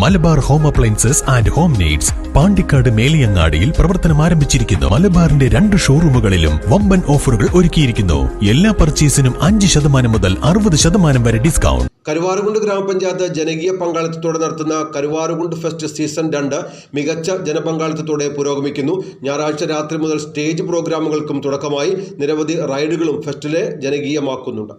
Malabar home appliances and home needs Pandikkad മേലിയങ്ങാടിയിൽ പ്രവർത്തനം ആരംഭിച്ചിരിക്കുന്നു. മലബാറിന്റെ രണ്ട് ഷോറൂമുകളിലും വമ്പൻ ഓഫറുകൾ ഒരുക്കിയിരിക്കുന്നു. എല്ലാ പർച്ചേസിനും അഞ്ച് ശതമാനം മുതൽ അറുപത് ശതമാനം വരെ ഡിസ്കൗണ്ട്. കരുവാറുകുണ്ട് ഗ്രാമപഞ്ചായത്ത് ജനകീയ പങ്കാളിത്തത്തോടെ നടത്തുന്ന കരുവാറുകുണ്ട് ഫെസ്റ്റ് സീസൺ രണ്ട് മികച്ച ജനപങ്കാളിത്തത്തോടെ പുരോഗമിക്കുന്നു. ഞായറാഴ്ച രാത്രി മുതൽ സ്റ്റേജ് പ്രോഗ്രാമുകൾക്കും തുടക്കമായി. നിരവധി റൈഡുകളും ഫെസ്റ്റിലെ ജനകീയമാക്കുന്നുണ്ട്.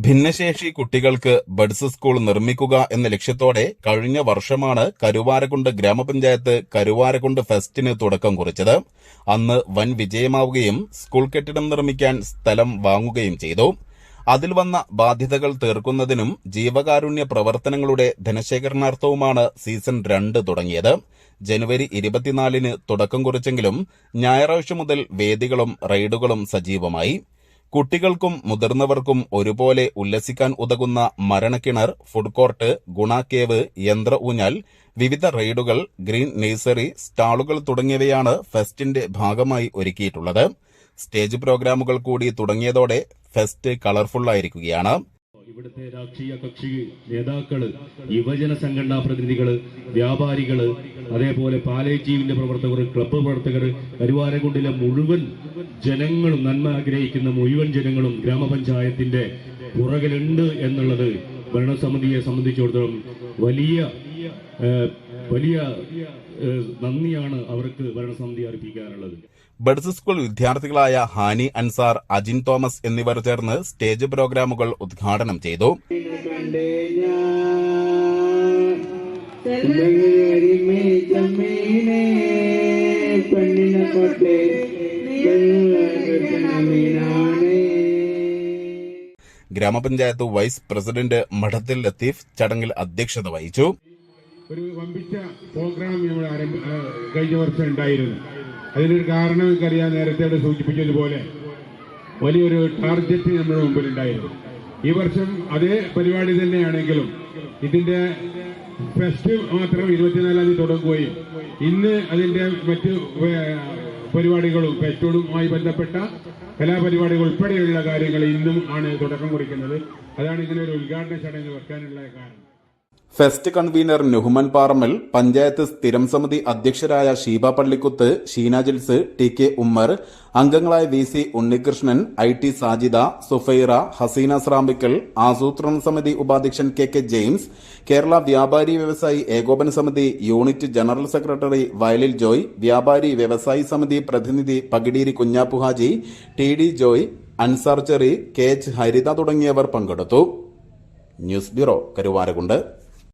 ഭിന്നശേഷി കുട്ടികൾക്ക് ബഡ്സ് സ്കൂൾ നിർമ്മിക്കുക എന്ന ലക്ഷ്യത്തോടെ കഴിഞ്ഞ വർഷമാണ് കരുവാരക്കുണ്ട് ഗ്രാമപഞ്ചായത്ത് കരുവാരക്കുണ്ട് ഫെസ്റ്റിന് തുടക്കം കുറിച്ചത്. അന്ന് വൻ വിജയമാവുകയും സ്കൂൾ കെട്ടിടം നിർമ്മിക്കാൻ സ്ഥലം വാങ്ങുകയും ചെയ്തു. അതിൽ വന്ന ബാധ്യതകൾ തീർക്കുന്നതിനും ജീവകാരുണ്യ പ്രവർത്തനങ്ങളുടെ ധനശേഖരണാർത്ഥവുമാണ് സീസൺ രണ്ട് തുടങ്ങിയത്. ജനുവരി ഇരുപത്തിനാലിന് തുടക്കം കുറിച്ചെങ്കിലും ഞായറാഴ്ച മുതൽ വേദികളും റൈഡുകളും സജീവമായി. കുട്ടികൾക്കും മുതിർന്നവർക്കും ഒരുപോലെ ഉല്ലസിക്കാൻ ഉതകുന്ന മരണക്കിണർ ഫുഡ് കോർട്ട് ഗുണാക്കേവ് യന്ത്ര ഊഞ്ഞാൽ വിവിധ റൈഡുകൾ ഗ്രീൻ നേഴ്സറി സ്റ്റാളുകൾ തുടങ്ങിയവയാണ് ഫെസ്റ്റിന്റെ ഭാഗമായി ഒരുക്കിയിട്ടുള്ളത്. സ്റ്റേജ് പ്രോഗ്രാമുകൾ കൂടി തുടങ്ങിയതോടെ ഫെസ്റ്റ് കളർഫുള്ളായിരിക്കുകയാണ്. ഇവിടുത്തെ രാഷ്ട്രീയ കക്ഷി നേതാക്കൾ യുവജന സംഘടനാ പ്രതിനിധികൾ വ്യാപാരികൾ അതേപോലെ പാലേജീവിന്റെ പ്രവർത്തകർ ക്ലബ്ബ് പ്രവർത്തകർ കരുവാരക്കുണ്ടിലെ മുഴുവൻ ജനങ്ങളും നന്മ ആഗ്രഹിക്കുന്ന മുഴുവൻ ജനങ്ങളും ഗ്രാമപഞ്ചായത്തിന്റെ പുറകിലുണ്ട് എന്നുള്ളത് ഭരണസമിതിയെ സംബന്ധിച്ചിടത്തോളം വലിയ വലിയ നന്ദിയാണ് അവർക്ക് ഭരണസമിതി അർപ്പിക്കാനുള്ളത് ബഡ്സ് സ്കൂൾ വിദ്യാർത്ഥികളായ ഹാനി അൻസാർ അജിൻ തോമസ് എന്നിവർ ചേർന്ന് സ്റ്റേജ് പ്രോഗ്രാമുകൾ ഉദ്ഘാടനം ചെയ്തു. പെണ്ണിനെ കൊട്ടെ ഗ്രാമപഞ്ചായത്ത് വൈസ് പ്രസിഡന്റ് മഠത്തിൽ ലത്തീഫ് ചടങ്ങിൽ അധ്യക്ഷത വഹിച്ചു. ഒരു വമ്പിച്ച പ്രോഗ്രാം നമ്മൾ ആരംഭ കഴിഞ്ഞ വർഷം ഉണ്ടായിരുന്നു. അതിനൊരു കാരണം എനിക്കറിയാൻ നേരത്തെ അവിടെ സൂചിപ്പിച്ചതുപോലെ വലിയൊരു ടാർഗറ്റ് നമ്മുടെ മുമ്പിൽ ഉണ്ടായിരുന്നു ഈ വർഷം അതേ പരിപാടി തന്നെയാണെങ്കിലും ഇതിന്റെ ഫെസ്റ്റ് മാത്രം ഇരുപത്തിനാലാം തീയതി തുടങ്ങുകയും ഇന്ന് അതിന്റെ മറ്റ് പരിപാടികളും ഫെസ്റ്റോടുമായി ബന്ധപ്പെട്ട കലാപരിപാടികൾ ഉൾപ്പെടെയുള്ള കാര്യങ്ങൾ ഇന്നും ആണ് തുടക്കം കുറിക്കുന്നത്. അതാണ് ഇതിനൊരു ഉദ്ഘാടന ചടങ്ങ് വെക്കാനുള്ള കാരണം. ഫെസ്റ്റ് കൺവീനർ നുഹ്മൻ പാറമ്മൽ പഞ്ചായത്ത് സ്ഥിരം സമിതി അധ്യക്ഷരായ ഷീബ പള്ളിക്കുത്ത് ഷീന ജിൽസ് ടി കെ ഉമ്മർ അംഗങ്ങളായ V C Unnikrishnan I T Sajida Sufaira Haseena Srambikkal ആസൂത്രണ സമിതി ഉപാധ്യക്ഷൻ കെ കെ ജെയിംസ് കേരള വ്യാപാരി വ്യവസായി ഏകോപന സമിതി യൂണിറ്റ് ജനറൽ സെക്രട്ടറി വയലിൽ ജോയ് വ്യാപാരി വ്യവസായി സമിതി പ്രതിനിധി Pakideeri Kunjappuhaji T D Joy Ansar Cherry K H Haritha തുടങ്ങിയവർ പങ്കെടുത്തു. News bureau Karuvarakund.